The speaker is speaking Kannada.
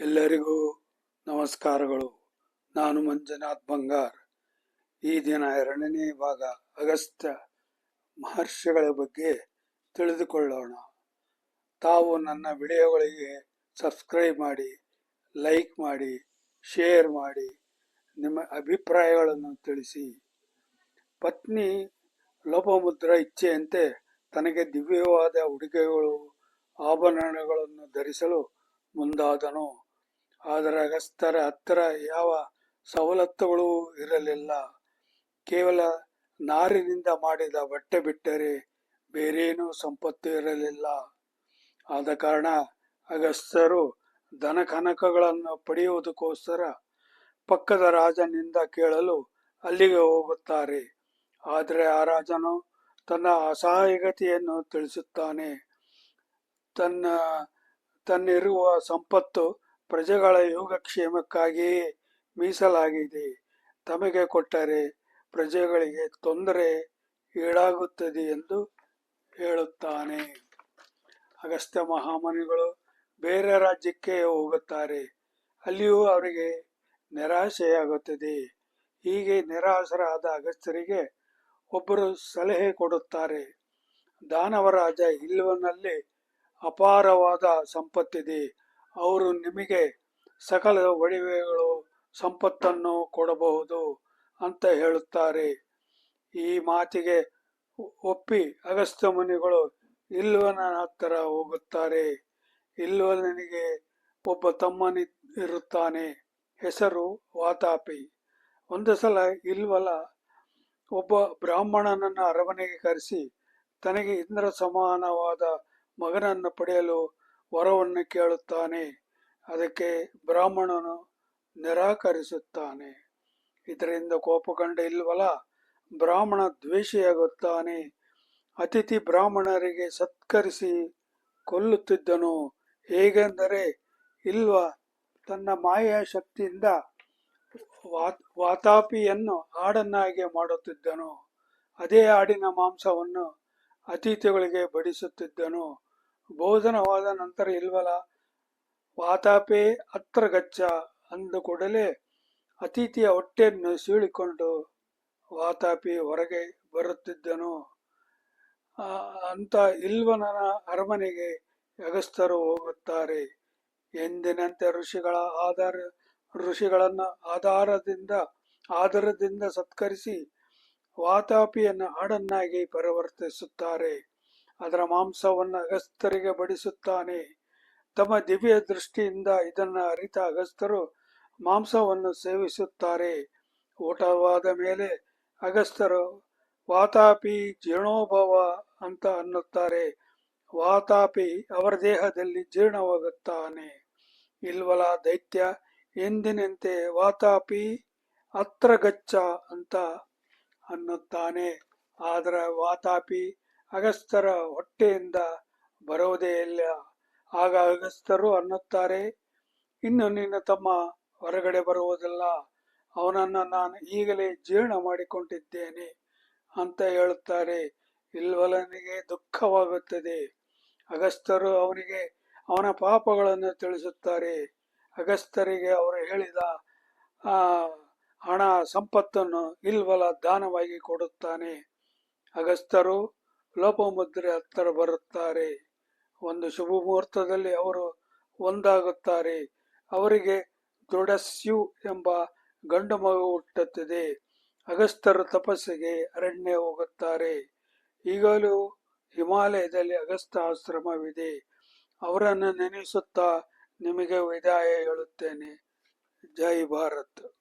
ಎಲ್ಲರಿಗೂ ನಮಸ್ಕಾರಗಳು. ನಾನು ಮಂಜುನಾಥ್ ಬಂಗಾರ್. ಈ ದಿನ ಎರಡನೇ ಭಾಗ ಅಗಸ್ತ್ಯ ಮಹರ್ಷಿಗಳ ಬಗ್ಗೆ ತಿಳಿದುಕೊಳ್ಳೋಣ. ತಾವು ನನ್ನ ವಿಡಿಯೋಗಳಿಗೆ ಸಬ್ಸ್ಕ್ರೈಬ್ ಮಾಡಿ, ಲೈಕ್ ಮಾಡಿ, ಶೇರ್ ಮಾಡಿ, ನಿಮ್ಮ ಅಭಿಪ್ರಾಯಗಳನ್ನು ತಿಳಿಸಿ. ಪತ್ನಿ ಲೋಪಮುದ್ರ ಇಚ್ಛೆಯಂತೆ ತನಗೆ ದಿವ್ಯವಾದ ಉಡುಗೆಗಳು, ಆಭರಣಗಳನ್ನು ಧರಿಸಲು ಮುಂದಾದನು. ಆದರೆ ಅಗಸ್ತ್ಯರ ಹತ್ತಿರ ಯಾವ ಸವಲತ್ತುಗಳೂ ಇರಲಿಲ್ಲ. ಕೇವಲ ನಾರಿನಿಂದ ಮಾಡಿದ ಬಟ್ಟೆ ಬಿಟ್ಟರೆ ಬೇರೇನೂ ಸಂಪತ್ತು ಇರಲಿಲ್ಲ. ಆದ ಕಾರಣ ಅಗಸ್ತ್ಯರು ಧನ ಕನಕಗಳನ್ನು ಪಡೆಯುವುದಕ್ಕೋಸ್ಕರ ಪಕ್ಕದ ರಾಜನಿಂದ ಕೇಳಲು ಅಲ್ಲಿಗೆ ಹೋಗುತ್ತಾರೆ. ಆದರೆ ಆ ರಾಜನು ತನ್ನ ಅಸಹಾಯಕತೆಯನ್ನು ತಿಳಿಸುತ್ತಾನೆ. ತನ್ನ ತನ್ನಿರುವ ಸಂಪತ್ತು ಪ್ರಜೆಗಳ ಯೋಗಕ್ಷೇಮಕ್ಕಾಗಿಯೇ ಮೀಸಲಾಗಿದೆ. ತಮಗೆ ಕೊಟ್ಟರೆ ಪ್ರಜೆಗಳಿಗೆ ತೊಂದರೆ ಈಡಾಗುತ್ತದೆ ಎಂದು ಹೇಳುತ್ತಾನೆ. ಅಗಸ್ತ್ಯ ಮಹಾಮನಿಗಳು ಬೇರೆ ರಾಜ್ಯಕ್ಕೆ ಹೋಗುತ್ತಾರೆ. ಅಲ್ಲಿಯೂ ಅವರಿಗೆ ನಿರಾಶೆಯಾಗುತ್ತದೆ. ಹೀಗೆ ನಿರಾಶರಾದ ಅಗಸ್ತ್ಯರಿಗೆ ಒಬ್ಬರು ಸಲಹೆ ಕೊಡುತ್ತಾರೆ. ದಾನವರಾಜ ಇಲ್ವನಲ್ಲಿ ಅಪಾರವಾದ ಸಂಪತ್ತಿದೆ. ಅವರು ನಿಮಗೆ ಸಕಲ ಒಡವೆಗಳು, ಸಂಪತ್ತನ್ನು ಕೊಡಬಹುದು ಅಂತ ಹೇಳುತ್ತಾರೆ. ಈ ಮಾತಿಗೆ ಒಪ್ಪಿ ಅಗಸ್ತ್ಯ ಮುನಿಗಳು ಇಲ್ವನ ಹತ್ತಿರ ಹೋಗುತ್ತಾರೆ. ಇಲ್ವನಿಗೆ ಒಬ್ಬ ತಮ್ಮನಿ ಇರುತ್ತಾನೆ. ಹೆಸರು ವಾತಾಪಿ. ಒಂದು ಸಲ ಇಲ್ವಲ ಒಬ್ಬ ಬ್ರಾಹ್ಮಣನನ್ನು ಅರಮನೆಗೆ ಕರೆಸಿ, ತನಗೆ ಇಂದ್ರ ಸಮಾನವಾದ ಮಗನನ್ನು ಪಡೆಯಲು ವರವನ್ನು ಕೇಳುತ್ತಾನೆ. ಅದಕ್ಕೆ ಬ್ರಾಹ್ಮಣನು ನಿರಾಕರಿಸುತ್ತಾನೆ. ಇದರಿಂದ ಕೋಪಗೊಂಡ ಇಲ್ವಲ ಬ್ರಾಹ್ಮಣ ದ್ವೇಷಿಯಾಗುತ್ತಾನೆ. ಅತಿಥಿ ಬ್ರಾಹ್ಮಣರಿಗೆ ಸತ್ಕರಿಸಿ ಕೊಲ್ಲುತ್ತಿದ್ದನು. ಹೇಗೆಂದರೆ, ಇಲ್ವ? ತನ್ನ ಮಾಯಾ ಶಕ್ತಿಯಿಂದ ವಾತಾಪಿಯನ್ನು ಹಾಡನ್ನಾಗಿ ಮಾಡುತ್ತಿದ್ದನು. ಅದೇ ಹಾಡಿನ ಮಾಂಸವನ್ನು ಅತಿಥಿಗಳಿಗೆ ಬಡಿಸುತ್ತಿದ್ದನು. ಭೋಜನವಾದ ನಂತರ ಇಲ್ವಲ ವಾತಾಪೇ ಹತ್ರ ಗಚ್ಚ ಅಂದ ಕೂಡಲೇ ಅತಿಥಿಯ ಹೊಟ್ಟೆಯನ್ನು ಸೀಳಿಕೊಂಡು ವಾತಾಪಿ ಹೊರಗೆ ಬರುತ್ತಿದ್ದನು. ಅಂತ ಇಲ್ವನನ ಅರಮನೆಗೆ ಅಗಸ್ತರು ಹೋಗುತ್ತಾರೆ. ಎಂದಿನಂತೆ ಋಷಿಗಳ ಆಧಾರ, ಋಷಿಗಳನ್ನು ಆಧಾರದಿಂದ ಆಧಾರದಿಂದ ಸತ್ಕರಿಸಿ ವಾತಾಪಿಯನ್ನು ಹಾಡನ್ನಾಗಿ ಪರಿವರ್ತಿಸುತ್ತಾರೆ. ಅದರ ಮಾಂಸವನ್ನು ಅಗಸ್ತರಿಗೆ ಬಡಿಸುತ್ತಾನೆ. ತಮ್ಮ ದಿವ್ಯ ದೃಷ್ಟಿಯಿಂದ ಇದನ್ನು ಅರಿತ ಅಗಸ್ತರು ಮಾಂಸವನ್ನು ಸೇವಿಸುತ್ತಾರೆ. ಊಟವಾದ ಮೇಲೆ ಅಗಸ್ತರು, ವಾತಾಪಿ ಜೀರ್ಣೋಭವ ಅಂತ ಅನ್ನುತ್ತಾರೆ. ವಾತಾಪಿ ಅವರ ದೇಹದಲ್ಲಿ ಜೀರ್ಣವಾಗುತ್ತಾನೆ. ಇಲ್ವಲ ದೈತ್ಯ, ಎಂದಿನಂತೆ ವಾತಾಪಿ ಅತ್ರ ಗಚ್ಚ ಅಂತ ಅನ್ನುತ್ತಾನೆ. ಆದರೆ ವಾತಾಪಿ ಅಗಸ್ತರ ಹೊಟ್ಟೆಯಿಂದ ಬರುವುದೇ ಇಲ್ಲ. ಆಗ ಅಗಸ್ತರು ಅನ್ನುತ್ತಾರೆ, ಇನ್ನು ನಿನ್ನ ತಮ್ಮ ಹೊರಗಡೆ ಬರುವುದಿಲ್ಲ, ಅವನನ್ನು ನಾನು ಈಗಲೇ ಜೀರ್ಣ ಮಾಡಿಕೊಂಡಿದ್ದೇನೆ ಅಂತ ಹೇಳುತ್ತಾರೆ. ಇಲ್ವಲನಿಗೆ ದುಃಖವಾಗುತ್ತದೆ. ಅಗಸ್ತರು ಅವನಿಗೆ ಅವನ ಪಾಪಗಳನ್ನು ತಿಳಿಸುತ್ತಾರೆ. ಅಗಸ್ತರಿಗೆ ಅವರು ಹೇಳಿದ ಹಣ, ಸಂಪತ್ತನ್ನು ಇಲ್ವಲ ದಾನವಾಗಿ ಕೊಡುತ್ತಾನೆ ಅಗಸ್ತರು ಲೋಪಮುದ್ರೆ ಹತ್ತಿರ ಬರುತ್ತಾರೆ. ಒಂದು ಶುಭ ಮುಹೂರ್ತದಲ್ಲಿ ಅವರು ಒಂದಾಗುತ್ತಾರೆ. ಅವರಿಗೆ ದೃಢಸ್ಯು ಎಂಬ ಗಂಡು ಮಗು ಹುಟ್ಟುತ್ತದೆ. ಅಗಸ್ತರು ತಪಸ್ಸಿಗೆ ಅರಣ್ಯ ಹೋಗುತ್ತಾರೆ. ಈಗಲೂ ಹಿಮಾಲಯದಲ್ಲಿ ಅಗಸ್ತ ಆಶ್ರಮವಿದೆ. ಅವರನ್ನು ನೆನೆಸುತ್ತಾ ನಿಮಗೆ ವಿದಾಯ ಹೇಳುತ್ತೇನೆ. ಜೈ ಭಾರತ್.